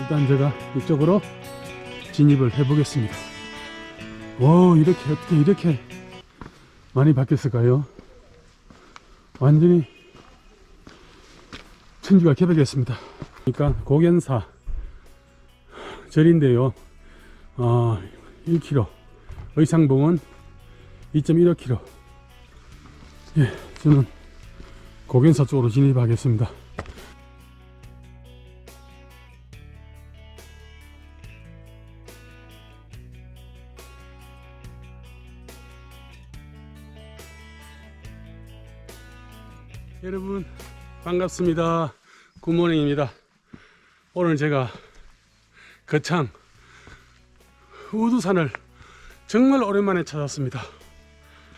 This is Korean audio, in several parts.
일단 제가 이쪽으로 진입을 해 보겠습니다. 오, 이렇게, 어떻게 이렇게 많이 바뀌었을까요? 완전히 천지가 개벽했습니다. 그러니까 고견사 절인데요. 어, 1km. 의상봉은 2.15km. 예, 저는 고견사 쪽으로 진입하겠습니다. 여러분 반갑습니다. 굿모닝입니다. 오늘 제가 거창 우두산을 정말 오랜만에 찾았습니다.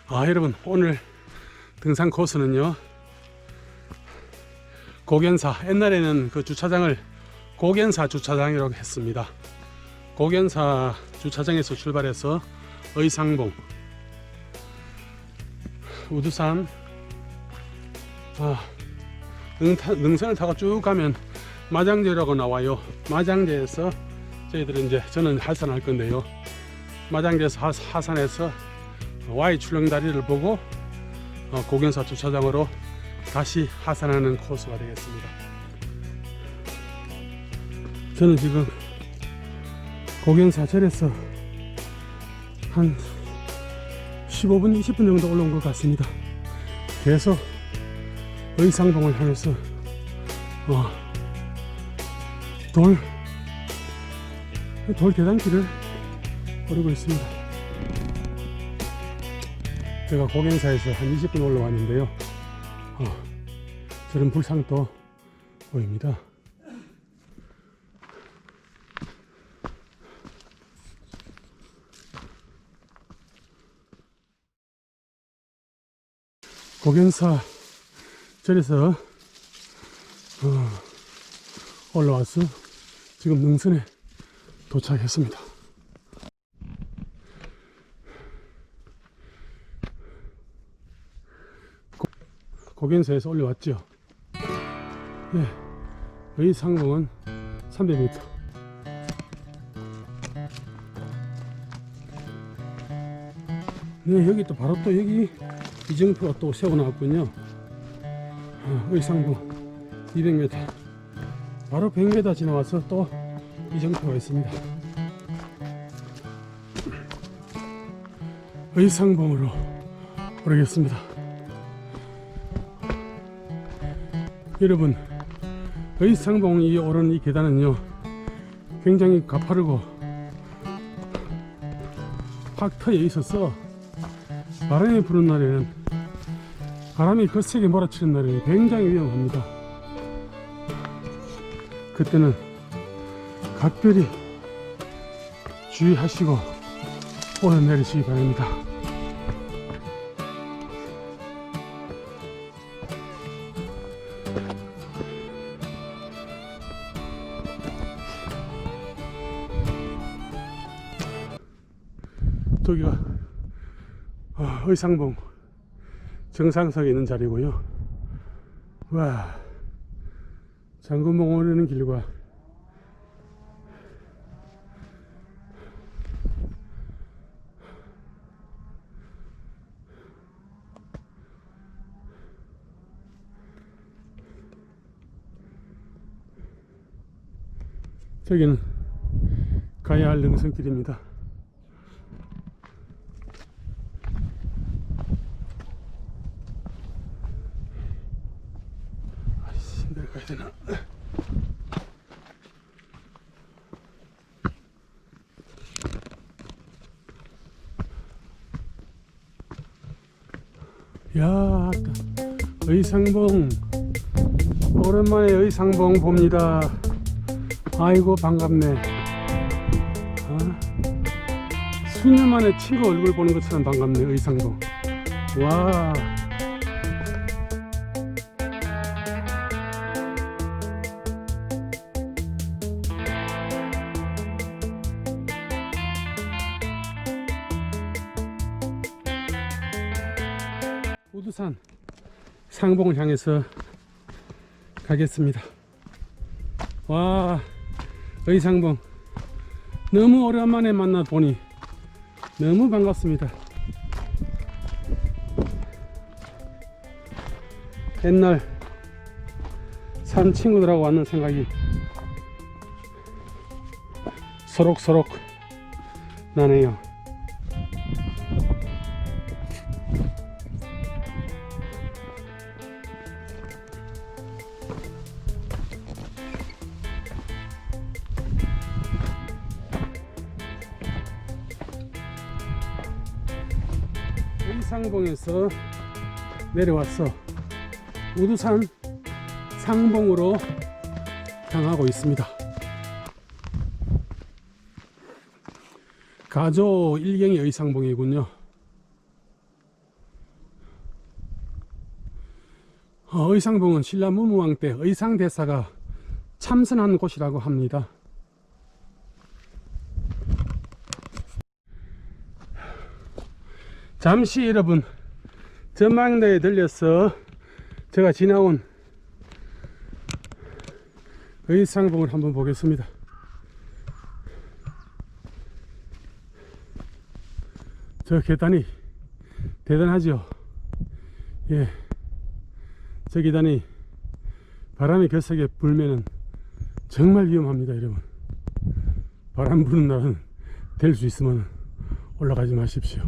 아 여러분 오늘 등산 코스는요 고견사 옛날에는 그 주차장을 고견사 주차장이라고 했습니다. 고견사 주차장에서 출발해서 의상봉 우두산 아, 능타, 능선을 타고 쭉 가면 마장제라고 나와요. 마장제에서 저희들은 이제 저는 하산할 건데요. 마장제에서 하, 하산해서 Y 출렁다리를 보고 어, 고견사 주차장으로 다시 하산하는 코스가 되겠습니다. 저는 지금 고견사 절에서 한 15분, 20분 정도 올라온 것 같습니다. 계속 의상봉을 향해서 어, 돌, 돌 계단길을 오르고 있습니다. 제가 고갱사에서 한 20분 올라왔는데요. 어, 저런 불상도 보입니다. 고견사 절에서 어, 올라와서 지금 능선에 도착했습니다. 고, 고견사에서 올라왔죠. 네, 여기 상공은 300m. 네, 여기 또 바로 또 여기 이정표가 또 세워 나왔군요. 어, 의상부 200m 바로 100m 지나와서 또 이정표가 있습니다. 의상봉으로 오르겠습니다. 여러분 의상봉이 오른 이 계단은요 굉장히 가파르고 확 터여 있어서 바람이 부는 날에는 바람이 거세게 몰아치는 날에는 굉장히 위험합니다. 그때는 각별히 주의하시고 오르내리시기 바랍니다. 저기가 어, 의상봉 정상석에 있는 자리고요. 와, 장군봉 오르는 길과 저기는 가야 할 능선길입니다. 아이씨, 내려 가야 되나? 야, 의상봉 오랜만에 의상봉 봅니다. 아이고 반갑네. 아, 수년 만에 친구 얼굴 보는 것처럼 반갑네 의상봉. 와. 상봉을 향해서 가겠습니다. 와, 의상봉 너무 오랜만에 만나 보니 너무 반갑습니다. 옛날 산 친구들하고 왔는 생각이 소록소록 나네요. 의상봉에서 내려와서 우두산 상봉으로 향하고 있습니다. 가조 일경의 의상봉이군요. 어, 의상봉은 신라 무무왕 때 의상대사가 참선한 곳이라고 합니다. 잠시 여러분 전망대에 들려서 제가 지나온 의상봉을 한번 보겠습니다. 저 계단이 대단하죠. 예. 저 계단이 바람이 벼락에 불면은 정말 위험합니다, 여러분. 바람 부는 날은 될 수 있으면 올라가지 마십시오.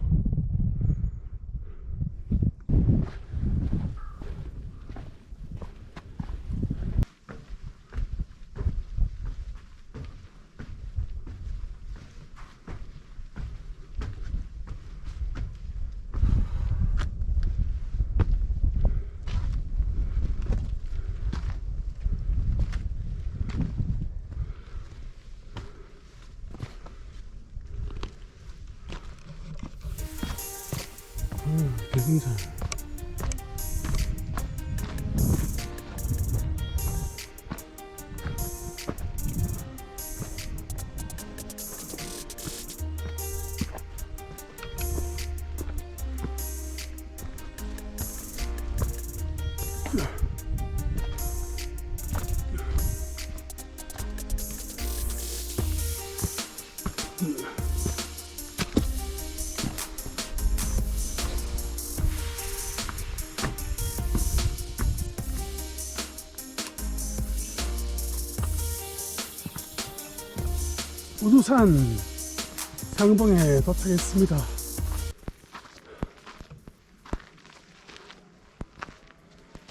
대승 우두산 상봉에 도착했습니다.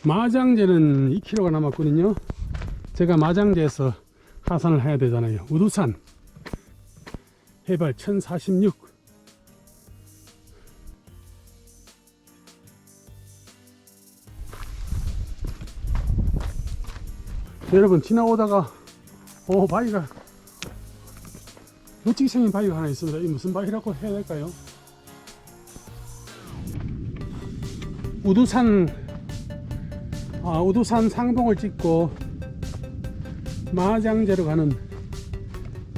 마장제는 2km가 남았거든요. 제가 마장제에서 하산을 해야 되잖아요. 우두산 해발 1046. 여러분 지나오다가 오 바위가 멋지게 생긴 바위가 하나 있습니다. 이 무슨 바위라고 해야 될까요? 우두산 아, 우두산 상봉을 찍고 마장제로 가는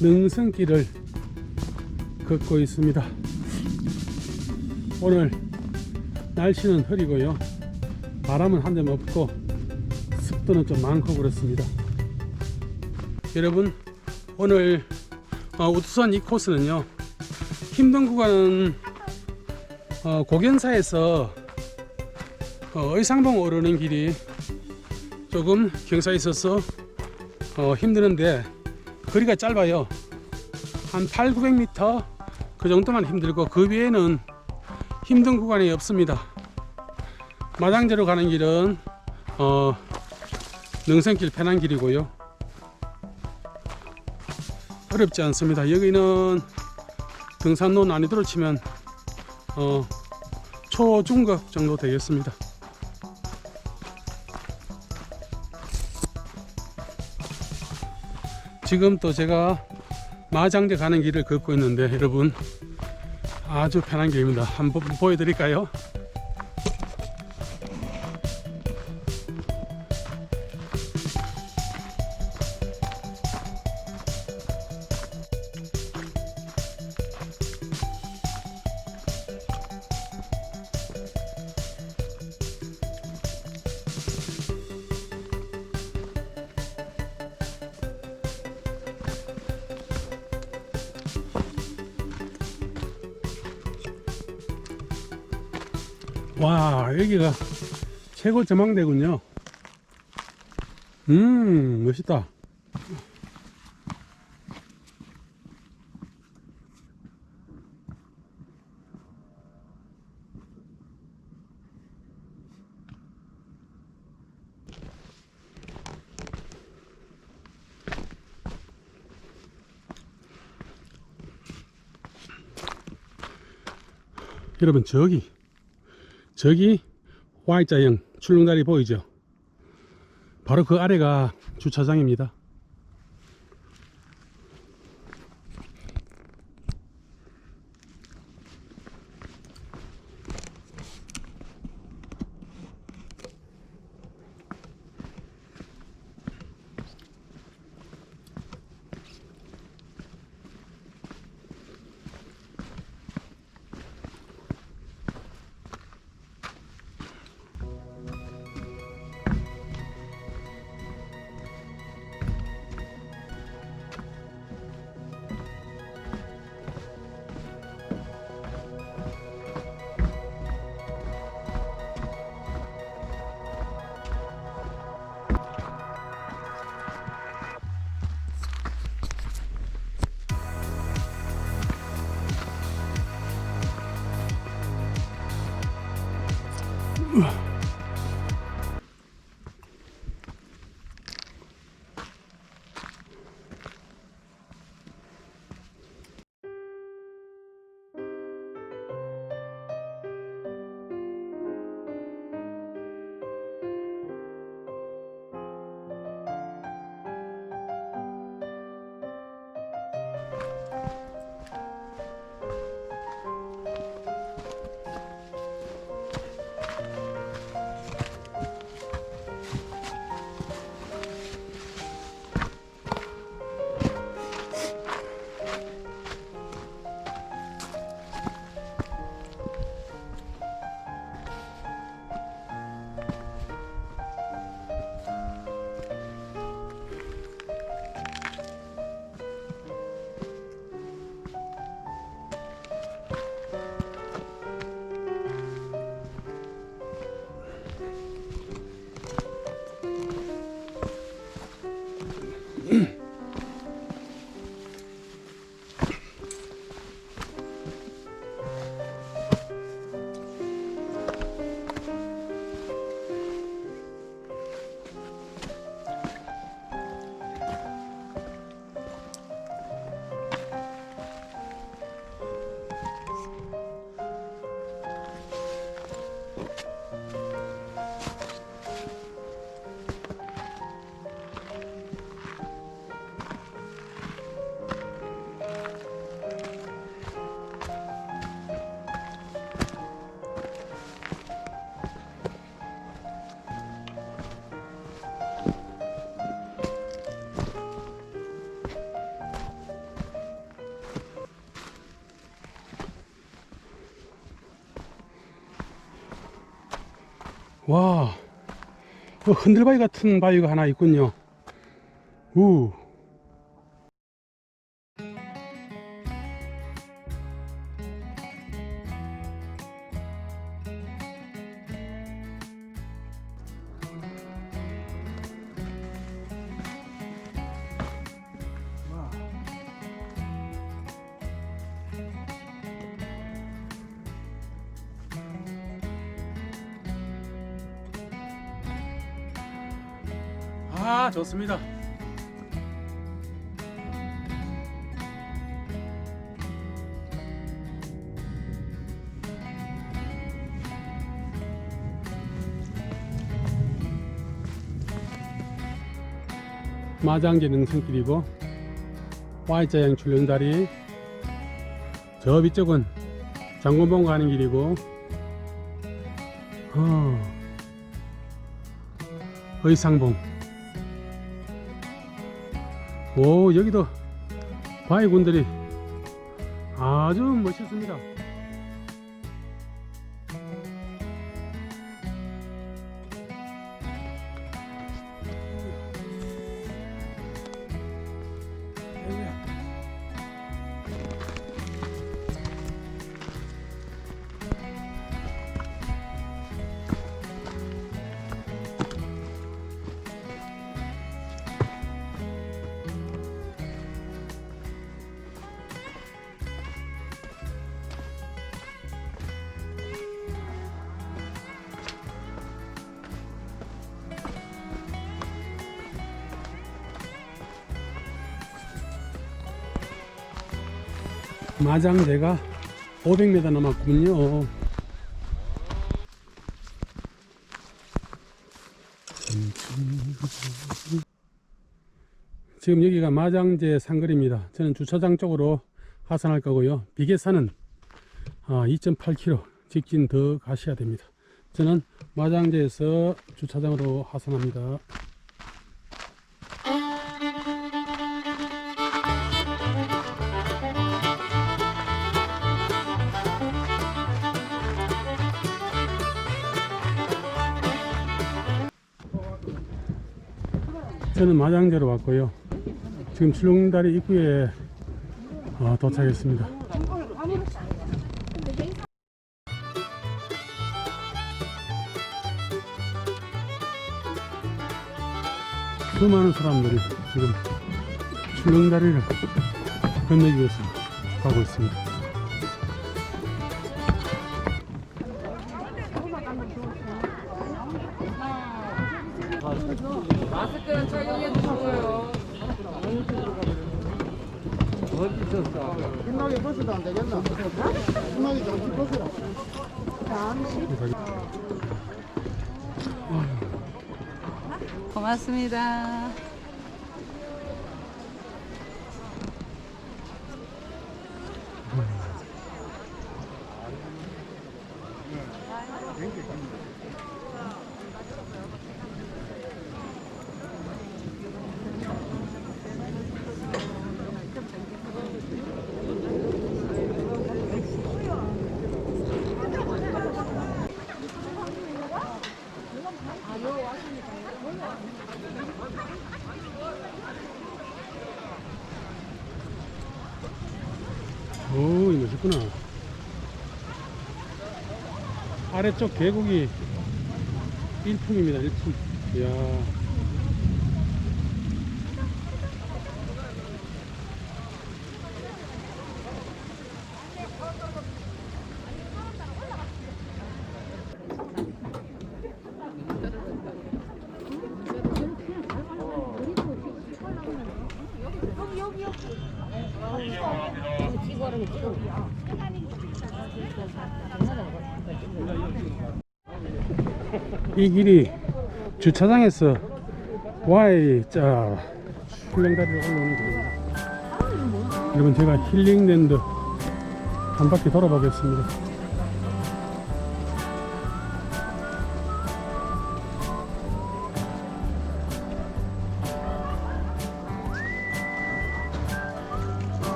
능선길을 걷고 있습니다. 오늘 날씨는 흐리고요. 바람은 한 점 없고 습도는 좀 많고 그렇습니다. 여러분 오늘 어, 우두산 이 코스는요 힘든 구간은 어, 고견사에서 어, 의상봉 오르는 길이 조금 경사에 있어서 어, 힘드는데 거리가 짧아요. 한 8, 900m 그 정도만 힘들고 그 외에는 힘든 구간이 없습니다. 마당제로 가는 길은 어, 능선길 편한 길이고요 어렵지 않습니다. 여기는 등산로 난이도를 치면 어, 초중급 정도 되겠습니다. 지금 또 제가 마장제 가는 길을 걷고 있는데 여러분 아주 편한 길입니다. 한번 보여드릴까요? 최고 전망대군요. 음 멋있다. 여러분 저기 저기 Y자형 출렁다리 보이죠? 바로 그 아래가 주차장입니다. 와, 그 흔들바위 같은 바위가 하나 있군요. 우. 아, 좋습니다. 마장제 능선길이고 Y자형 출렁다리 저 위쪽은 장군봉 가는 길이고 어, 의상봉 오 여기도 바위군들이 아주 멋있습니다 마장제가 500m 남았군요. 지금 여기가 마장제 상거리입니다. 저는 주차장 쪽으로 하산할 거고요. 비계산은 2.8km 직진 더 가셔야 됩니다. 저는 마장제에서 주차장으로 하산합니다. 저는 마장제로 왔고요. 지금 출렁다리 입구에 어, 도착했습니다. 수많은 사람들이 지금 출렁다리를 건너기 위해서 가고 있습니다. 마스크는 착용해 주시고요. 끝나게 버스도 안 되겠나? 끝나게 정신 버스라. 고맙습니다. 오, 이거 멋있구나. 아래쪽 계곡이 1품입니다, 1품. 이야. 이 길이 주차장에서 Y자 출렁다리를 올라오는 길입니다. 여러분 제가 힐링랜드 한 바퀴 돌아보겠습니다.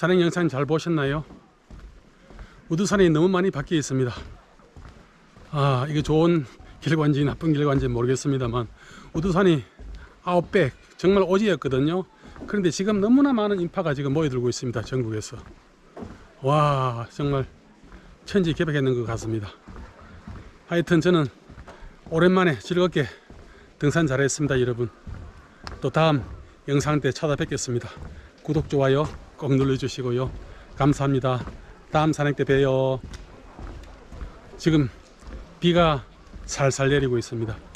산행 영상 잘 보셨나요? 우두산이 너무 많이 바뀌어 있습니다. 아, 이게 좋은 길관지 나쁜 길관지 모르겠습니다만 우두산이 아웃백 정말 오지였거든요. 그런데 지금 너무나 많은 인파가 지금 모여들고 있습니다. 전국에서. 와, 정말 천지 개벽했는 것 같습니다. 하여튼 저는 오랜만에 즐겁게 등산 잘했습니다, 여러분. 또 다음 영상 때 찾아뵙겠습니다. 구독, 좋아요 꼭 눌러주시고요. 감사합니다. 다음 산행 때 봬요. 지금 비가 살살 내리고 있습니다.